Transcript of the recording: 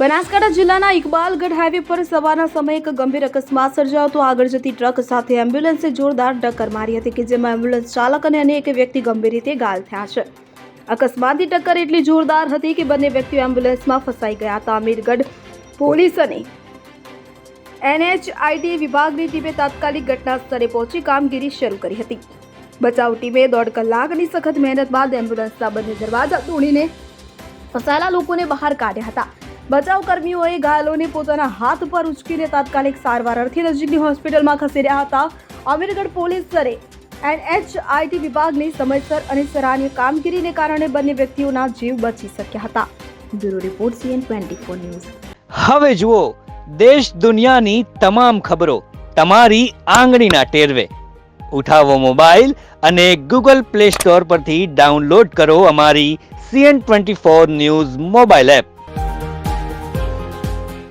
બનાસકાંઠા જિલ્લાના ઇકબાલગઢ હાઈવે પર સવારના સમયે એક ગંભીર અકસ્માત સર્જાયો આગળ જતી ટ્રક સાથે એમ્બ્યુલન્સે જોરદાર ટક્કર મારી હતી કે જેમાં એમ્બ્યુલન્સ ચાલક અને એક વ્યક્તિ ગંભીર રીતે ઘાયલ થયા છે. અકસ્માતની ટક્કર એટલી જોરદાર હતી કે બંને વ્યક્તિઓ એમ્બ્યુલન્સમાં ફસાઈ ગયા હતા. અમીરગઢ પોલીસ અને એનએચઆઈટી વિભાગની ટીમે તાત્કાલિક ઘટના સ્થળે પહોંચી કામગીરી શરૂ કરી હતી. બચાવ ટીમે દોઢ કલાકની સખત મહેનત બાદ એમ્બ્યુલન્સના બંને દરવાજા તોડીને ફસાયેલા લોકોને બહાર કાઢ્યા હતા. બચાવ કર્મીઓએ ઘાયલોને પોતાના હાથ પર ઉચકીને તાત્કાલિક સારવાર અર્થે નજીકની હોસ્પિટલમાં ખસેડ્યા હતા. અમીરગઢ સ્તરે એનએચઆઈટી વિભાગની સમયસર અને સરાહનીય કામગીરીને કારણે બંને વ્યક્તિઓના જીવ બચી શક્યા હતા. Bureau report CN twenty four news. હવે જુઓ, દેશ દુનિયાની તમામ ખબરો તમારી આંગળીના ટેરવે. ઉઠાવો મોબાઈલ અને ગૂગલ પ્લે સ્ટોર પરથી ડાઉનલોડ કરો અમારી CN twenty four news mobile app.